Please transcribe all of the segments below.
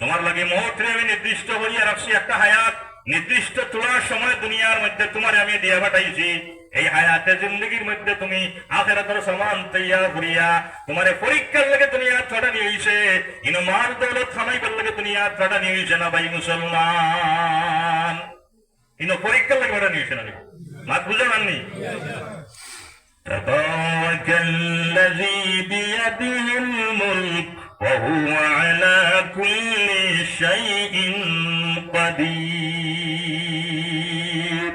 তোমার লাগে মুহূর্তে আমি নির্দিষ্ট হইয়া রাখছি একটা হায়াত নির্দিষ্ট তোলার সময় দুনিয়ার মধ্যে তোমার আমি দিয়া পাঠাইছি এই হায়াতে জিন্দগির মধ্যে তুমি আখেরাতের সমান তৈয়া করিয়া তোমার পরীক্ষার লাগে দুনিয়া ছড়া নিয়ে হইছে ইনো মার দৌলত খানাইবার লাগে দুনিয়া ছড়া নিয়ে হইছে না ভাই মুসলমান ইনো পরীক্ষার লাগে ওটা নিয়েছে না মাত বুঝে মাননি تبارك الذي بيده الملك وهو على كل شيء قدير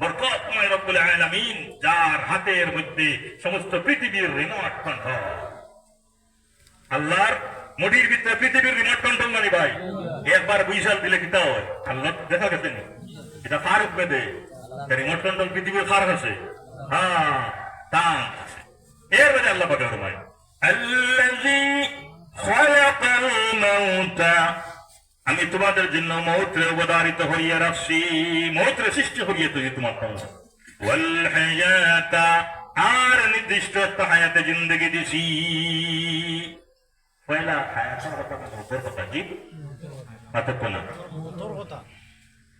বরকতময় রব্বুল আলামিন যার হাতের মধ্যে সমস্ত পৃথিবীর রিমোট কন্ট্রোল আল্লাহর মুডির ভিতরে পৃথিবীর রিমোট কন্ট্রোল মানি ভাই একবার বুঝাল দিলে কিতা হয় আল্লাহ দেখা গেছে নি? এটা ফারুক বেদে রিমোট কন্ট্রোল পৃথিবীর ফারুক আছে হ্যাঁ তা আছে। এর বাদে আল্লাহ পাকে ফরমায় আল্লাযী খালাকাল মাউতা আমি তোমাদের জন্য মৌত্রে অবদারিত হইয়া রাখছি। মৌত্রে সৃষ্টি হইয়া তুই তোমার আর নির্দিষ্ট একটা হায়াতে জিন্দগি দিছি। পয়লা হায়াতের কথা মৌতের কথা কি? পার্থক্য না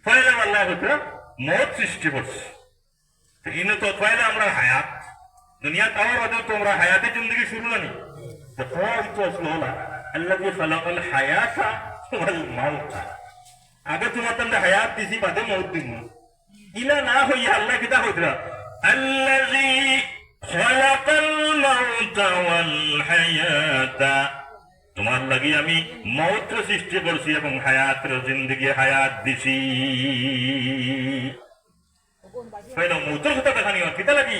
পয়লা আল্লাহ হইতে মৌত সৃষ্টি করছে। তো ইনো তো পয়লা আমরা হায়াত। দুনিয়া তাওয়ার তোমরা হায়াতে জিন্দগি শুরু না তো আসলো হলা আল্লাহ খালাকাল হায়াতা ওয়াল মাউতা আগে তোমার তাহলে হায়াত দিছি বাদে মৌত দিন ইলা না হইয়া আল্লাহ কিতা হইতরা খালাকাল মাউতা ওয়াল হায়াতা তোমার লাগি আমি মৌত সৃষ্টি করছি এবং হায়াতের জিন্দগি হায়াত দিছি মৌতের কথা দেখানি হয় কিতা লাগি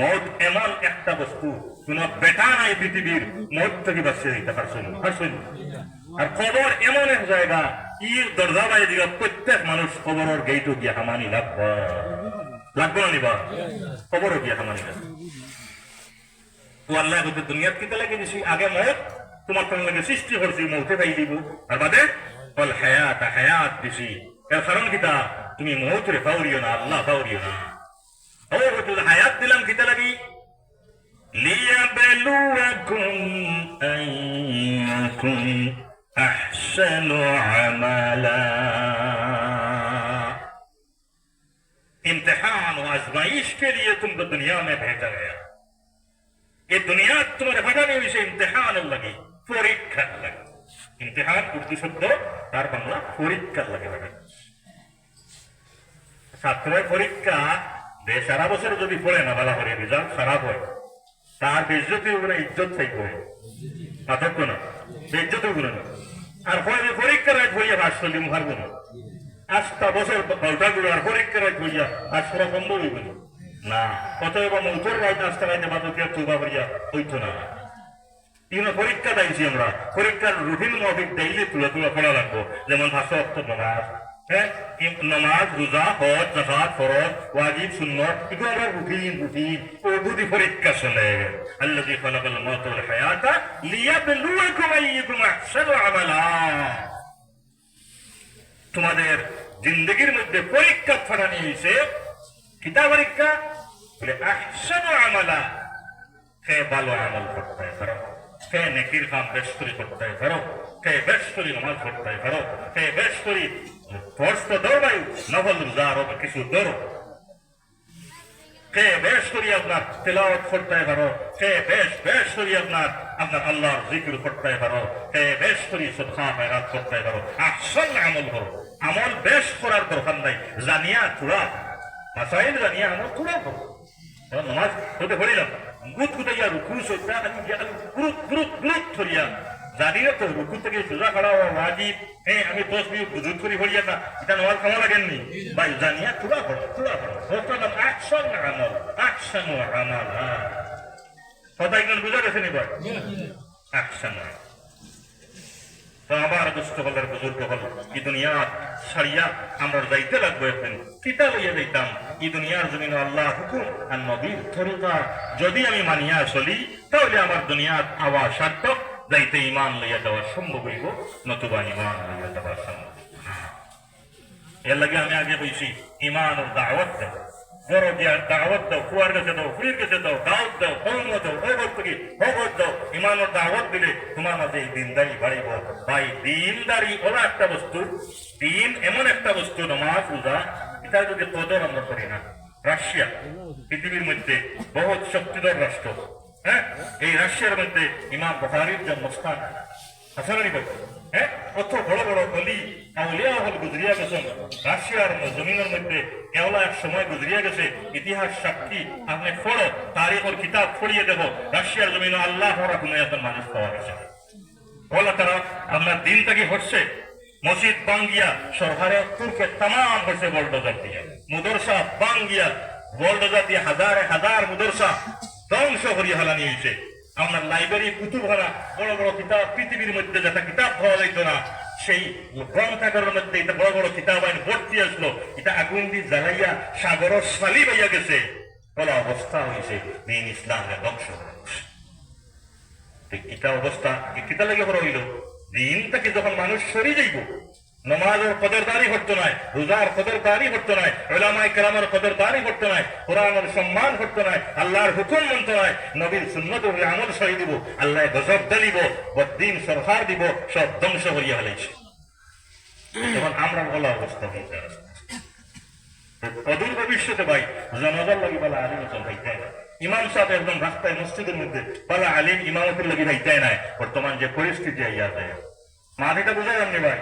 মদ এমন একটা বস্তু, কোন বেটা নাই পৃথিবীর থেকে বাঁচিয়ে দিতে আর খবর এমন এক জায়গা দরজা দিকে প্রত্যেক মানুষ খবরের গেইটও গিয়া হামানি লাগব। লাগবো না নিবা? খবরও গিয়া হামানি লাগবে। তো আল্লাহ হইতে দুনিয়াত কিতে লাগে দিছি? আগে মত তোমার তোমার লাগে সৃষ্টি করছি মৌতে পাই দিব। আর বাদে হায়াত হায়াত দিছি। এর কারণ কিতা? তুমি মৌতরে পাউরিও না, আল্লাহ পাউরিও না। রতুল হায়াত দিলাম কি তালাবি? লিয়াবলুয়াকুম আইয়াকুম আহসানু আমালা। امتحان و آزمائش کے لیے تم کو دنیا میں بھیجا گیا یہ دنیا تمہارے بھٹانے میں سے লাগে। ইমতিহান উর্দু শব্দ, তার বাংলা পরীক্ষার লাগে। ছাত্রের পরীক্ষা যে সারা বছর যদি পড়ে না বলা করে রেজাল্ট খারাপ হয়। তার বেজ্জতি উপরে ইজ্জত থাকবে পার্থক্য না, বেজ্জতি উপরে না। আর যে পরীক্ষার রাত হইয়া বাস করলি মুখার না। আটটা বছর পাল্টা গুলো আর পরীক্ষার রাত হইয়া আজ করা সম্ভব হইবে না। না, অতএব মৌতর রাত আসতে রাইতে বাদকিয়া তুবা করিয়া হইতো না। তিন পরীক্ষা দিয়েছি আমরা। পরীক্ষার রুটিন মফিক ডেইলি তুলে তুলে পড়া লাগবো। যেমন ভাষা অর্থ ইম- নামাজ রোজা হজ জাকাত ফরজ ওয়াজিব সুন্নত এগুলো আমরা রুটিন রুটিন ও দুটি পরীক্ষা চলে আল্লাযী খালাকাল মাউতা ওয়াল হায়াতা লিয়াবলুয়াকুম আইয়ুকুম আহসানু আমালা তোমাদের জিন্দগির মধ্যে পরীক্ষা ছড়ানি হয়েছে কিতা পরীক্ষা? বলে, আহসানু আমালা। কে ভালো আমল করতে পারো। কে নেকির কাম বেশ করে করতে কে বেশ করে নামাজ পড়তে পারো? কে বেশ দৌড়াই কিছু দৌড়ো। কে বেশ করি আপনার তেলাওয়াত করতে পারো? কে বেশ বেশ করি আপনার আপনার আল্লাহর জিকির করতে পারো? কে বেশ করি সদকা মেরাত করতে পারো? আসল আমল করো। আমল বেশ করার দরকার নাই। জানিয়া চূড়া। মাসাইল জানিয়া আমল চূড়া করো। নামাজ হতে গুত গুতাইয়া রুকু সজ্জা আমি গুরুত গুরুত গুরুত ধরিয়া জানি না তো রুকু থেকে সোজা খাড়া হওয়া ওয়াজিব হ্যাঁ আমি দশ মিনিট বুজুত করি ভরিয়া না এটা খাওয়া লাগেননি ভাই জানিয়া চূড়া করো চূড়া করো নাম অ্যাকশন আমল অ্যাকশন আমল কথা একজন বুঝা গেছে নি ভাই তো আমার দুষ্ট হলের বুজুর্গ হল এই দুনিয়া ছাড়িয়া আমরা যাইতে লাগবো এখন কিতা লইয়া যাইতাম দুনিয়ার জমিন আল্লাহ হুকুম আর নবীর তরিকা যদি আমি মানিয়া চলি, তাহলে আমার দুনিয়ার আওয়া সার্থক ইমান লইয়া দেওয়া সম্ভব হইব, নতুবা ইমান লইয়া দেওয়া সম্ভব। এর লাগে আমি আগে বলছি ইমান ও দাওয়াত দেব বড় দাওয়াত দাও, কুয়ার কাছে দাও কাছে দাও, দাওয়াত দাও হৌম দাও হগত থেকে হগত দাও। ইমান ও দাওয়াত দিলে তোমার মাঝে এই দিনদারি বাড়িব। ভাই, দিনদারি একটা বস্তু। দিন এমন একটা বস্তু, নমাজ, রোজা এটা যদি কদর আমরা করি না। রাশিয়া, পৃথিবীর মধ্যে বহুত শক্তিধর রাষ্ট্র। হ্যাঁ? এই রাশিয়ার মধ্যে ইমাম বহারির জন্মস্থান। হাসানি ভাই হ্যাঁ? কত বড় বড় হল গুজরিয়া গেছেন। রাশিয়ার জমিনের মধ্যে এওলা এক সময় গুজরিয়া গেছে। ইতিহাস সাক্ষী, আপনি পড়ো তারিখের কিতাব পড়িয়ে দেব রাশিয়ার জমিনে আল্লাহ একজন মানুষ পাওয়া গেছে। বলা তারা, আপনার দিনটাকে হচ্ছে মসজিদ বাঙ্গিয়া সরকারে তুর্কে তাম হচ্ছে বলডোজার দিয়ে। মুদরসা বাঙ্গিয়া বলডোজার দিয়ে হাজারে হাজার মুদরসা ধ্বংস করিয়া হালানি হয়েছে আপনার লাইব্রেরি, কুতুবখানা, বড় বড় কিতাব, পৃথিবীর মধ্যে যেটা কিতাব পাওয়া যাইতো না, সেই গ্রন্থাগারের মধ্যে এটা বড় বড় কিতাব আইন ভর্তি আসলো, এটা আগুন দিয়ে জ্বালাইয়া সাগর সালি পাইয়া গেছে। বলা অবস্থা হয়েছে দিন ইসলামের ধ্বংস হয়ে। এটা অবস্থা কিতা লাগে বড় হইল। দিন থেকে যখন মানুষ সরে যাইব, নমাজের কদরদারি করতো নাই, রোজার কদরদারি করতো নাই ওলামাই কেরামের কদরদারি করতো নাই, কোরআনের সম্মান করতো নাই, আল্লাহর হুকুম মানতো নাই, নবীর সুন্নত আমল সহি দিব আল্লাহ গজব দালিব বদিন সরকার দিব, সব ধ্বংস করিয়া হলেছে তখন আমরা বলা অবস্থা হয়ে যায়। অদূর ভবিষ্যতে ভাই, জনগণ লাগি বলা আলিম চল ভাই ইমাম সাহেব একদম রাস্তায় মসজিদের মধ্যে, বলা আলিম ইমামতের লাগি ভাই তাই নাই। বর্তমান যে পরিস্থিতি, আইয়া যায় মাটিটা বুঝা যাননি ভাই।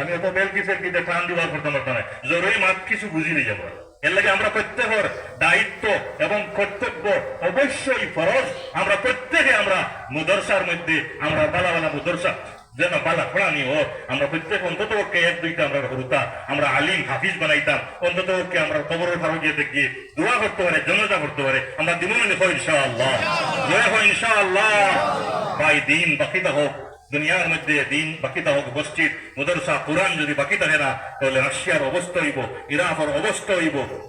আমি অত বেলকি ফেলকিতে টান দিবার করতে পারতাম না জরুরি মাত কিছু বুঝিয়ে যাব এর লাগে আমরা প্রত্যেকের দায়িত্ব এবং কর্তব্য অবশ্যই ফরজ। আমরা প্রত্যেকে আমরা মুদরসার মধ্যে আমরা বালা বালা মুদরসা। যেন বালা পড়ানি হোক। আমরা প্রত্যেক অন্তত পক্ষে এক দুইটা আমরা হরুতা, আমরা আলিম, হাফিজ বানাইতাম। অন্তত পক্ষে আমরা কবরের ফারো গিয়ে দেখি, দোয়া করতে পারে জনতা করতে পারে। আমরা দিব মনে হয় ইনশাআল্লাহ। জয় হয় ইনশাআল্লাহ। ভাই, দিন বাকিটা হোক। দুনিয়ার মধ্যে দিন বাকিটা হোক, মসজিদ, মুদরসা, কোরআন যদি বাকি থাকে না, তাহলে রাশিয়ার অবস্থা হইব ইরাকের অবস্থা হইব।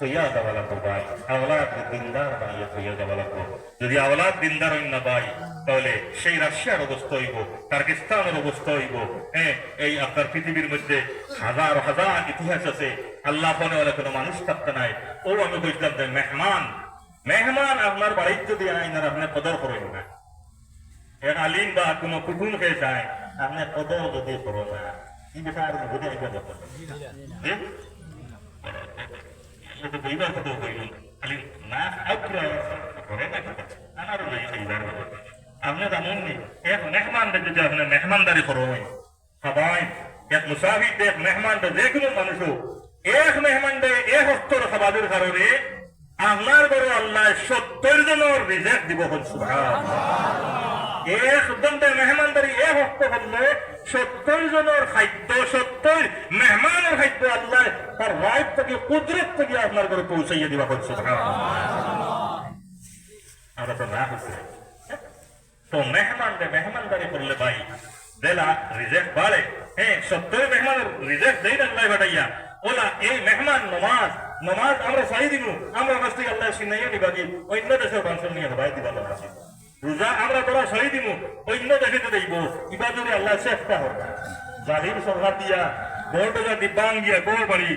তৈয়া দেওয়া লাগবো আওলাদ দিনদার বানিয়ে তৈয়া দেওয়া যদি আওলাদ দিনদার হইন না ভাই তাহলে সেই রাশিয়ার অবস্থা হইব পাকিস্তানের অবস্থা হইব হ্যাঁ এই আপনার পৃথিবীর মধ্যে হাজার হাজার ইতিহাস আছে, আল্লাহ ফোনে বলে কোনো মানুষ থাকতে নাই। ও, আমি বুঝলাম যে মেহমান মেহমান আপনার বাড়িতে যদি আইন আর আপনার কদর করেন না। এক আলিম বা কোনো কুকুর খেয়ে যায়, আপনি কদর যদি করো না। বিষয়ে আর বুঝে আইবা যাবে জি? itu beriman betul beriman. Ali, nah, aku korek aku. Anak lu yang beriman betul. Amnya tamu ni, ek mehman dah jadi amnya mehman dari koroi. Kabai, ek musafir deh mehman dah dekno manusia. এক মেহমান দে এক দিব হল একদম মেহমানদারি এক সত্তর জনের খাদ্য সত্তর মেহমানের খাদ্য আল্লাহ তার রাইট থেকে, কুদরত থেকে আপনার ঘরে পৌঁছাইয়া হচ্ছে আমরা তো না হচ্ছে তো মেহমান মেহমানদারি করলে ভাই, দেলা রিজেক্ট বাড়ে। হ্যাঁ সত্তর মেহমান রিজেক্ট দেই না আল্লাহ ওলা, এই মেহমান নমাজ নমাজ আমরা চাই দিব আমরা কাছ আল্লাহ সিনাইয়া অন্য দেশের বাঞ্চল নিয়ে ভাই দিবা কাছে রোজা আমরা তোরা সহি দিব অন্য দেশে দেখব কিবা যদি আল্লাহ চেষ্টা হবে জাহির সরকার দিয়া বড় দিব্যাঙ্গিয়া বাড়ি